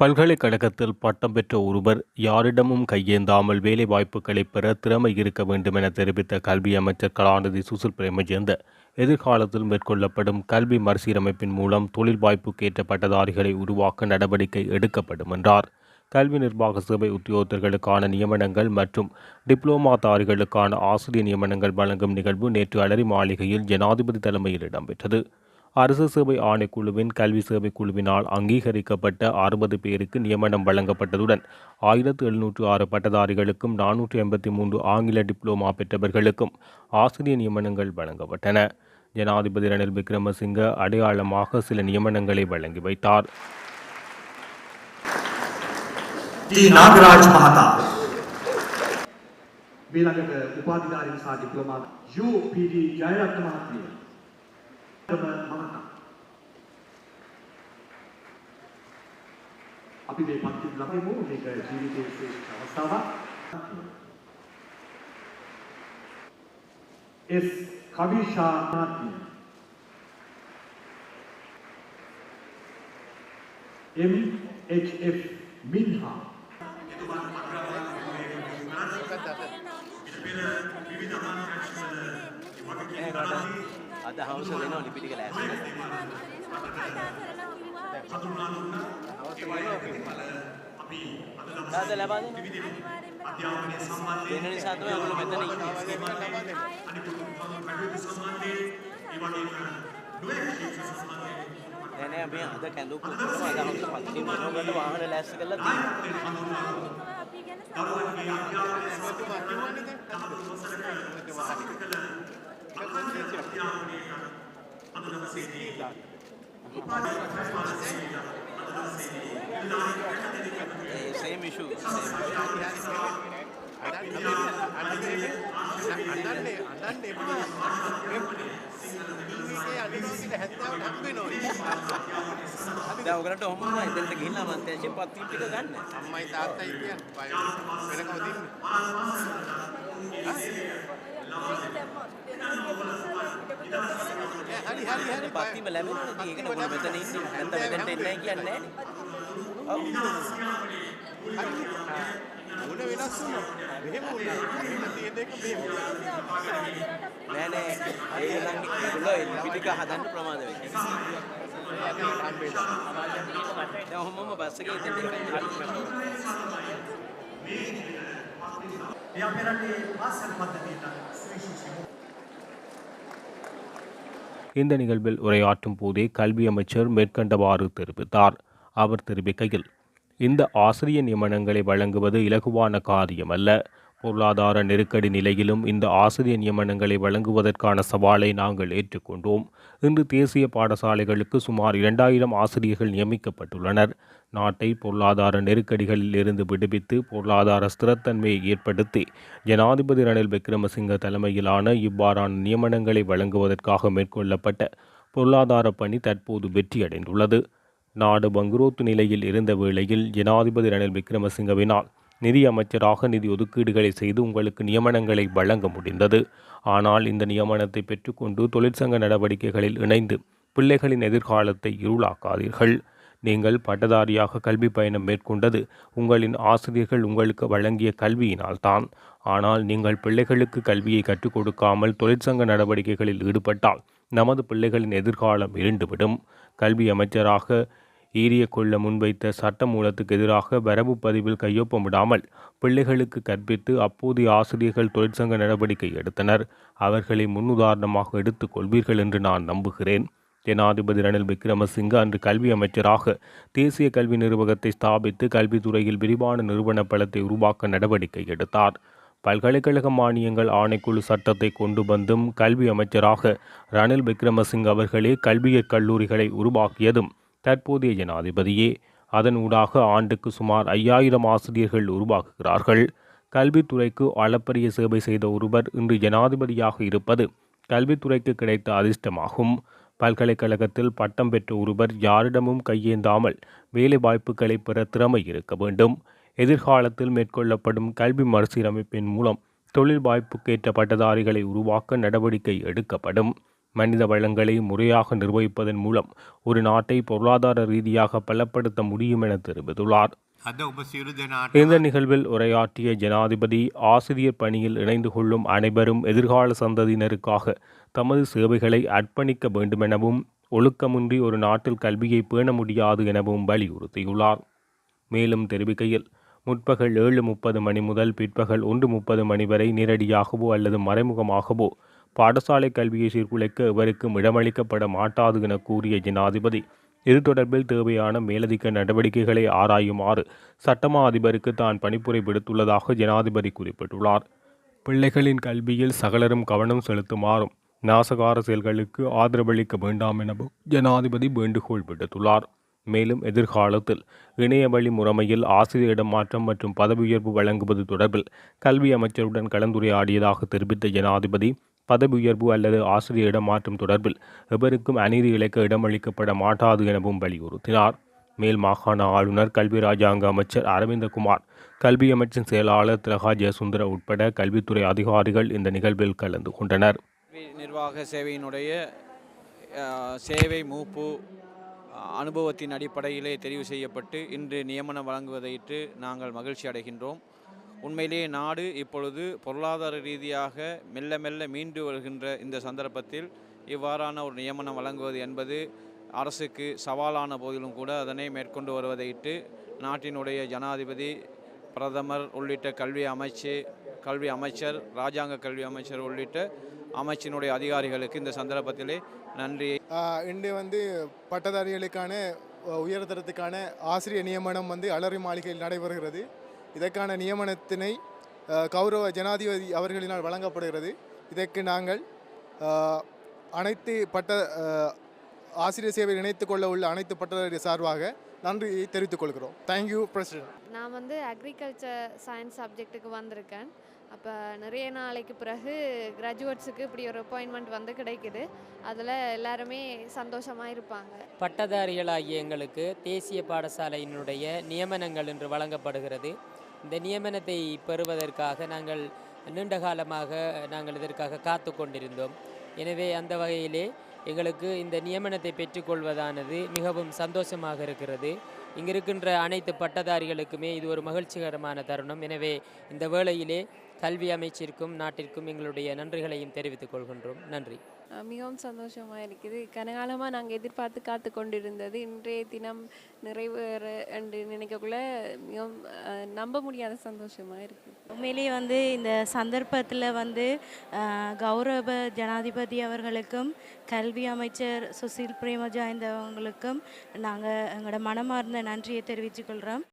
பல்கலைக்கழகத்தில் பட்டம் பெற்ற ஒருவர் யாரிடமும் கையேந்தாமல் வேலை வாய்ப்புகளை பெற திறமை இருக்க வேண்டும் என தெரிவித்த கல்வி அமைச்சர் கலாநிதி சுசில் பிரேமஜெயந்த எதிர்காலத்தில் மேற்கொள்ளப்படும் கல்வி மறுசீரமைப்பின் மூலம் தொழில் வாய்ப்புக்கேற்ற பட்டதாரிகளை உருவாக்க நடவடிக்கை எடுக்கப்படும் என்றார். கல்வி நிர்வாக சேவை உத்தியோகத்தர்களுக்கான நியமனங்கள் மற்றும் டிப்ளோமாதாரிகளுக்கான ஆசிரியர் நியமனங்கள் வழங்கும் நிகழ்வு நேற்று அலரி மாளிகையில் ஜனாதிபதி தலைமையில் இடம்பெற்றது. அரசு சேவை ஆணைக்குழுவின் கல்வி சேவை குழுவினால் அங்கீகரிக்கப்பட்ட அறுபது பேருக்கு நியமனம் வழங்கப்பட்டதுடன் ஆயிரத்து எழுநூற்று ஆறு பட்டதாரிகளுக்கும் நானூற்றி எண்பத்தி மூன்று ஆங்கில டிப்ளோமா பெற்றவர்களுக்கும் ஆசிரியர் நியமனங்கள் வழங்கப்பட்டன ஜனாதிபதி ரணில் விக்ரமசிங்க அடையாளமாக சில நியமனங்களை வழங்கி வைத்தார் ටී නාගරාජ් මහතා මීළඟට උපාධිධාරී සහ ඩිප්ලෝමා UPD ජයරත්න මහත්මිය. අපි මේ පන්ති ළමයිමු මේක ජීවිතයේ ශ්‍රේෂ්ඨ අවස්ථාවක්. S කවිශානාත්මය. M H F Minha. විවිධ මානසික වගකීම් දරාදී අද හවස වෙනවා ලිපි ටික ලෑස්ති කරලා. දාද ලබා දෙන්න. අධ්‍යාපනය සම්බන්ධයෙන් වෙන නිසා තමයි ඔයගොල්ලෝ මෙතන ඉන්නේ. අනිත් කඩුවේ සම්බන්ධයෙන් ඒ වගේම නුවණ සම්බන්ධයෙන් නෑ නෑ මේ අද කැඳු කුරුස අදහස් පස්සේ මොනකට වාහන ලෑස්ති කරලා තියෙනවා. අපි ගැන සමහරවිට අපි ආඥා සමතුලිතව Abbiamo una data sede, same issue. අදන්නේ අදන්නේ මේ අනිසිට හැත්තාවට හම් වෙනවා. දැන් ඔයගලට ඔහොමම ඉතින්ට ගිහිල්ලා අමාත්‍යංශයෙන් පත්ති ටික ගන්න. අම්මයි තාත්තයි කියන්නේ වෙනකව දින්නේ. හරි හරි හරි පත්තිම ඉතින් ඒකනේ ඔයගොල්ලෝ මෙතන ඉන්නේ නැත්නම් මෙතනට එන්නේ නැහැ කියන්නේ ඕන වෙනස් වුණා මෙහෙම වුණා මෙහෙම තියෙන එක මෙහෙම නෑ නෑ ඒ නම් ඒගොල්ලෝ පිටික හදන්න ප්‍රමාද වෙයි දැන් ඔහොමම බස් එකේ ඉතින් या फिर अभी हासिल मदद देता இந்த நிகழ்வில் உரையாற்றும் போதே கல்வி அமைச்சர் மேற்கண்டவாறு தெரிவித்தார். அவர் தெரிவிக்கையில் இந்த ஆசிரிய நியமனங்களை வழங்குவது இலகுவான காரியமல்ல. பொருளாதார நெருக்கடி நிலையிலும் இந்த ஆசிரியர் நியமனங்களை வழங்குவதற்கான சவாலை நாங்கள் ஏற்றுக்கொண்டோம். இன்று தேசிய பாடசாலைகளுக்கு சுமார் இரண்டாயிரம் ஆசிரியர்கள் நியமிக்கப்பட்டுள்ளனர். நாட்டை பொருளாதார நெருக்கடிகளில் இருந்து விடுவித்து பொருளாதார ஸ்திரத்தன்மையை ஏற்படுத்தி ஜனாதிபதி ரணில் விக்ரமசிங்க தலைமையிலான இவ்வாறான நியமனங்களை வழங்குவதற்காக மேற்கொள்ளப்பட்ட பொருளாதார பணி தற்போது வெற்றியடைந்துள்ளது. நாடு பங்குரோத்து நிலையில் இருந்த வேளையில் ஜனாதிபதி ரணில் விக்ரமசிங்கவினால் நிதி அமைச்சராக நிதி ஒதுக்கீடுகளை செய்து உங்களுக்கு நியமனங்களை வழங்க முடிந்தது. ஆனால் இந்த நியமனத்தை பெற்றுக்கொண்டு தொழிற்சங்க நடவடிக்கைகளில் இணைந்து பிள்ளைகளின் எதிர்காலத்தை இருளாக்காதீர்கள். நீங்கள் பட்டதாரியாக கல்வி பயணம் மேற்கொண்டது உங்களின் ஆசிரியர்கள் உங்களுக்கு வழங்கிய கல்வியினால்தான். ஆனால் நீங்கள் பிள்ளைகளுக்கு கல்வியை கற்றுக் கொடுக்காமல் தொழிற்சங்க நடவடிக்கைகளில் ஈடுபட்டால் நமது பிள்ளைகளின் எதிர்காலம் இருண்டுவிடும் கல்வி அமைச்சராக ஈரிய கொள்ள முன்வைத்த சட்ட மூலத்துக்கு எதிராக வரவு பதிவில் கையொப்பமிடாமல் பிள்ளைகளுக்கு கற்பித்து அப்போதைய ஆசிரியர்கள் தொழிற்சங்க நடவடிக்கை எடுத்தனர். அவர்களை முன்னுதாரணமாக எடுத்துக் கொள்வீர்கள் என்று நான் நம்புகிறேன். ஜனாதிபதி ரணில் விக்ரமசிங்க அன்று கல்வி அமைச்சராக தேசிய கல்வி நிறுவகத்தை ஸ்தாபித்து கல்வித்துறையில் விரிவான நிறுவன பலத்தை உருவாக்க நடவடிக்கை எடுத்தார். பல்கலைக்கழக மானியங்கள் ஆணைக்குழு சட்டத்தை கொண்டு வந்தும் கல்வி அமைச்சராக ரணில் விக்ரமசிங் அவர்களே கல்வியற் கல்லூரிகளை உருவாக்கியதும் தற்போதைய ஜனாதிபதியே அதன் ஊடாக ஆண்டுக்கு சுமார் ஐயாயிரம் ஆசிரியர்கள் உருவாக்குகிறார்கள். கல்வித்துறைக்கு அளப்பரிய சேவை செய்த ஒருவர் இன்று ஜனாதிபதியாக இருப்பது கல்வித்துறைக்கு கிடைத்த அதிர்ஷ்டமாகும். பல்கலைக்கழகத்தில் பட்டம் பெற்ற ஒருவர் யாரிடமும் கையேந்தாமல் வேலை வாய்ப்புகளை பெற திறமை இருக்க வேண்டும். எதிர்காலத்தில் மேற்கொள்ளப்படும் கல்வி மறுசீரமைப்பின் மூலம் தொழில் வாய்ப்புக்கேற்ற பட்டதாரிகளை உருவாக்க நடவடிக்கை எடுக்கப்படும். மனித வளங்களை முறையாக நிர்வகிப்பதன் மூலம் ஒரு நாட்டை பொருளாதார ரீதியாக பலப்படுத்த முடியும் என தெரிவித்துள்ளார். இந்த நிகழ்வில் உரையாற்றிய ஜனாதிபதி ஆசிரியர் பணியில் இணைந்து கொள்ளும் அனைவரும் எதிர்கால சந்ததியினருக்காக தமது சேவைகளை அர்ப்பணிக்க வேண்டுமெனவும் ஒழுக்கமின்றி ஒரு நாட்டில் கல்வியை பேண முடியாது எனவும் வலியுறுத்தியுள்ளார். மேலும் தெரிவிக்கையில் முற்பகல் ஏழு முப்பது மணி முதல் பிற்பகல் ஒன்று முப்பது மணி வரை நேரடியாகவோ அல்லது மறைமுகமாகவோ பாடசாலை கல்வியை சீர்குலைக்க எவருக்கும் இடமளிக்கப்பட மாட்டாது என கூறிய ஜனாதிபதி. இது தொடர்பில் தேவையான மேலதிக நடவடிக்கைகளை ஆராயுமாறு சட்டமா அதிபருக்கு தான் பணிப்புரை விடுத்துள்ளதாக ஜனாதிபதி குறிப்பிட்டுள்ளார். பிள்ளைகளின் கல்வியில் சகலரும் கவனம் செலுத்துமாறும் நாசகார செயல்களுக்கு ஆதரவளிக்க வேண்டாம் எனவும் ஜனாதிபதி வேண்டுகோள் விடுத்துள்ளார். மேலும் எதிர்காலத்தில் இணையவழி முறைமையில் ஆசிரியர் இடமாற்றம் மற்றும் பதவி உயர்வு வழங்குவது தொடர்பில் கல்வி அமைச்சருடன் கலந்துரையாடியதாக தெரிவித்த ஜனாதிபதி பதவி உயர்வு அல்லது ஆசிரியர் மாற்றும் தொடர்பில் எவருக்கும் அநீதி இழைக்க இடமளிக்கப்பட மாட்டாது எனவும் வலியுறுத்தினார். மேல் மாகாண ஆளுநர் கல்வி ராஜாங்க அமைச்சர் அரவிந்தகுமார் கல்வி அமைச்சின் செயலாளர் திலகா ஜெயசுந்தர உட்பட கல்வித்துறை அதிகாரிகள் இந்த நிகழ்வில் கலந்து கொண்டனர். நிர்வாக சேவையினுடைய சேவை மூப்பு அனுபவத்தின் அடிப்படையிலே தெரிவு செய்யப்பட்டு இன்று நியமனம் வழங்குவதையிட்டு நாங்கள் மகிழ்ச்சி அடைகின்றோம். உண்மையிலேயே நாடு இப்பொழுது பொருளாதார ரீதியாக மெல்ல மெல்ல மீண்டு வருகின்ற இந்த சந்தர்ப்பத்தில் இவ்வாறான ஒரு நியமனம் வழங்குவது என்பது அரசுக்கு சவாலான போதிலும் கூட அதனை மேற்கொண்டு வருவதையிட்டு நாட்டினுடைய ஜனாதிபதி பிரதமர் உள்ளிட்ட கல்வி அமைச்சு கல்வி அமைச்சர் ராஜாங்க கல்வி அமைச்சர் உள்ளிட்ட அமைச்சினுடைய அதிகாரிகளுக்கு இந்த சந்தர்ப்பத்திலே நன்றி. இன்று வந்து பட்டதாரிகளுக்கான உயர்தரத்துக்கான ஆசிரியர் நியமனம் வந்து அலரி மாளிகையில் நடைபெறுகிறது. இதற்கான நியமனத்தினை கௌரவ ஜனாதிபதி அவர்களினால் வழங்கப்படுகிறது. இதற்கு நாங்கள் அனைத்து பட்ட ஆசிரியர் சேவையில் இணைத்துக் கொள்ள உள்ள அனைத்து பட்டதாரி சார்பாக நன்றியை தெரிவித்துக் கொள்கிறோம். தேங்க்யூ பிரசிடென்ட் நான் வந்து அக்ரிகல்ச்சர் சயின்ஸ் சப்ஜெக்ட்டுக்கு வந்திருக்கேன். அப்போ நிறைய நாளைக்கு பிறகு கிராஜுவேட்ஸுக்கு இப்படி ஒரு அப்பாயின்மெண்ட் வந்து கிடைக்குது. அதில் எல்லாருமே சந்தோஷமாக இருப்பாங்க. பட்டதாரிகளாகிய எங்களுக்கு தேசிய பாடசாலையினுடைய நியமனங்கள் என்று வழங்கப்படுகிறது. இந்த நியமனத்தை பெறுவதற்காக நாங்கள் நீண்ட காலமாக நாங்கள் இதற்காக காத்து கொண்டிருந்தோம் எனவே அந்த வகையிலே எங்களுக்கு இந்த நியமனத்தை பெற்றுக்கொள்வதானது மிகவும் சந்தோஷமாக இருக்கிறது. இங்கிருக்கின்ற அனைத்து பட்டதாரிகளுக்குமே இது ஒரு மகிழ்ச்சிகரமான தருணம். எனவே இந்த வேளையிலே கல்வி அமைச்சிற்கும் நாட்டிற்கும் எங்களுடைய நன்றிகளையும் தெரிவித்துக் கொள்கின்றோம். நன்றி. மிகவும் சந்தோஷமாக இருக்குது. கனகாலமாக நாங்கள் எதிர்பார்த்து காத்து கொண்டிருந்தது. இன்றைய தினம் நிறைவேற என்று நினைக்கக்குள்ள மிகவும் நம்ப முடியாத சந்தோஷமாக இருக்குது உண்மையிலேயே வந்து இந்த சந்தர்ப்பத்தில் வந்து கௌரவ ஜனாதிபதி அவர்களுக்கும் கல்வி அமைச்சர் சுசில் பிரேமஜாயந்தவங்களுக்கும் நாங்கள் எங்களோட மனமார்ந்த நன்றியை தெரிவித்துக்கொள்கிறோம்